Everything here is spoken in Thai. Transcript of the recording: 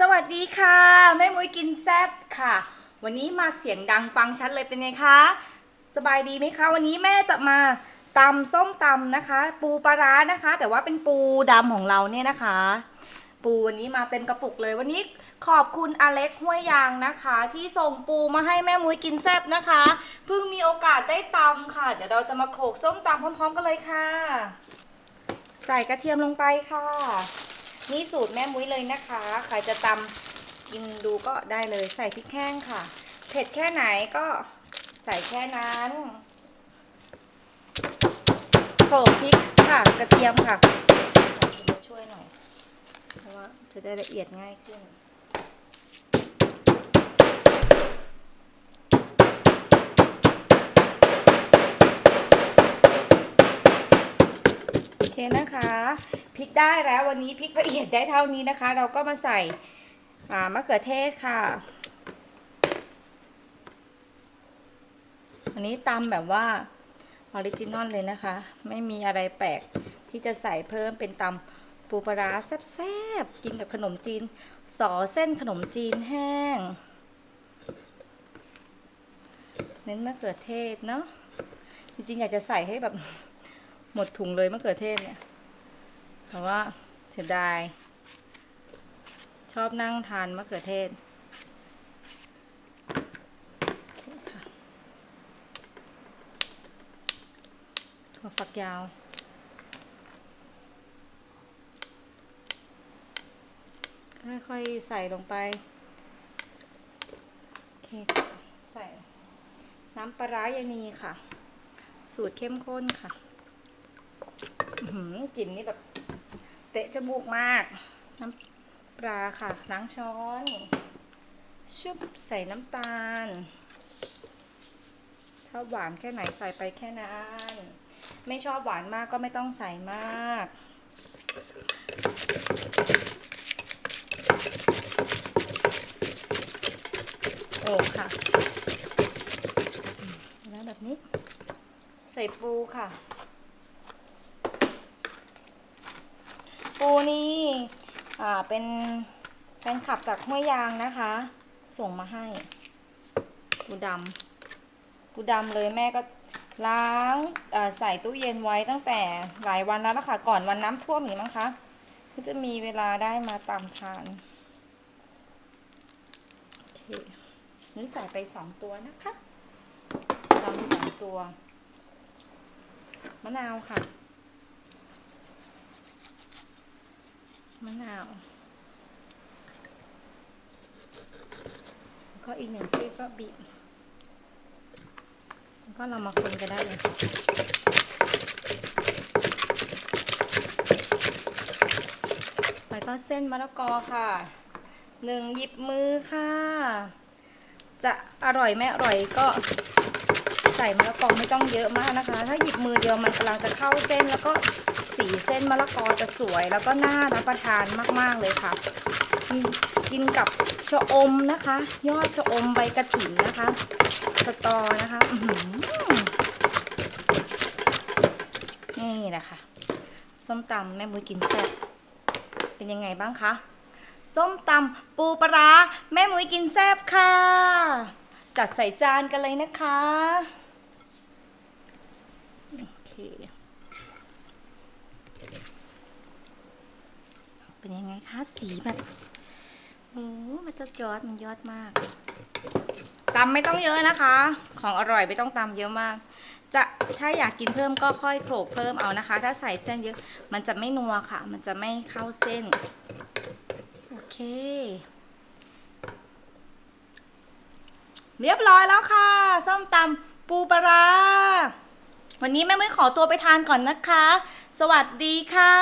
สวัสดีค่ะแม่มุ้ยกินแซบค่ะ วันนี้มาเสียงดังฟังชัดเลยเป็นไงคะ สบายดีไหมคะ วันนี้แม่จะมาตำส้มตำนะคะ ปูปลาร้านะคะ แต่ว่าเป็นปูดำของเราเนี่ยนะคะ ปูวันนี้มาเต็มกระปุกเลยวันนี้ขอบคุณอเล็กห้วยยางนะคะ ที่ส่งปูมาให้แม่มุ้ยกินแซบนะคะเพิ่งมีโอกาสได้ตำค่ะ เดี๋ยวเราจะมาโขลกส้มตำพร้อม ๆ กันเลยค่ะ ใส่กระเทียมลงไปค่ะ นี่สูตรแม่มุ้ยเลยนะคะ ใครจะตำกินดูก็ได้เลยใส่พริกแห้งค่ะ เผ็ดแค่ไหนก็ใส่แค่นั้นโขลกพริกค่ะกระเทียมค่ะมาช่วยหน่อย เพราะว่าจะได้ละเอียดง่ายขึ้นโอเคนะคะ พริกได้แล้ววันนี้พริกละเอียดได้เท่านี้นะคะ เราก็มาใส่มะเขือเทศค่ะอันนี้ตำแบบว่าออริจินอลเลยนะคะ ไม่มีอะไรแปลกที่จะใส่เพิ่มเป็นตำปูปลาร้าแซ่บๆกินกับขนมจีนสอเส้นขนมจีนแห้ง เน้นมะเขือเทศเนาะจริงๆอยากจะใส่ให้แบบหมดถุงเลยมะเขือเทศเนี่ย แต่ว่าเสียดาย ชอบนั่งทานมะเขือเทศถั่วฝักยาวค่อยๆใส่ลงไป โอเค ใส่ น้ำปลาร้ายานีค่ะ สูตรเข้มข้นค่ะหือกลิ่นนี่แบบ เตะจมูกมาก น้ำปลาค่ะล้างช้อน ชุบใส่น้ำตาลชอบหวานแค่ไหนใส่ไปแค่นั้นไม่ชอบหวานมากก็ไม่ต้องใส่มาก โอ้ค่ะ แล้วแบบนี้ ใส่ปูค่ะ ปูนี่ อ่า เป็นแฟนคลับจากห้วยยางนะคะ ส่งมาให้ ปูดำปูดำเลยแม่ก็ล้างอ่าใส่ตู้เย็นไว้ตั้งแต่หลายวันแล้วนะคะก่อนวันน้ำท่วมนี่มั้งคะก็จะมีเวลาได้มาตามทานโอเคนี่ใส่ไปสองตัวนะคะดำสองตัว มะนาวค่ะ มะนาวแล้วก็อีกหนึ่งซี่ก็บีบแล้วก็เรามาคนกันได้เลยแล้วก็เส้นมะละกอค่ะ หนึ่งหยิบมือค่ะ จะอร่อยไม่อร่อยก็ใส่มะละกอไม่ต้องเยอะมากนะคะ ถ้าหยิบมือเดียวมันกำลังจะเข้าเส้นแล้วก็ สีเส้นมะละกอจะสวยแล้วก็น่ารับประทานมากๆเลยค่ะกินกับชะอมนะคะ ยอดชะอมใบกระถิ่นนะคะสตอนะคะนี่แหละคะส้มตำแม่มุ้ยกินแซ่บเป็นยังไงบ้างคะส้มตำปูปลาแม่มุ้ยกินแซ่บค่ะ จัดใส่จานกันเลยนะคะ โอเค เป็นยังไงคะสีแบบโอ้มันจะจอดมันยอดมากตำไม่ต้องเยอะนะคะ ของอร่อยไม่ต้องตำเยอะมาก จะถ้าอยากกินเพิ่มก็ค่อยโขลกเพิ่มเอานะคะ ถ้าใส่เส้นเยอะ มันจะไม่นัวค่ะ มันจะไม่เข้าเส้น โอเค เรียบร้อยแล้วค่ะ ส้มตำปูปลาวันนี้แม่ไม่ขอตัวไปทานก่อนนะคะ สวัสดีค่ะ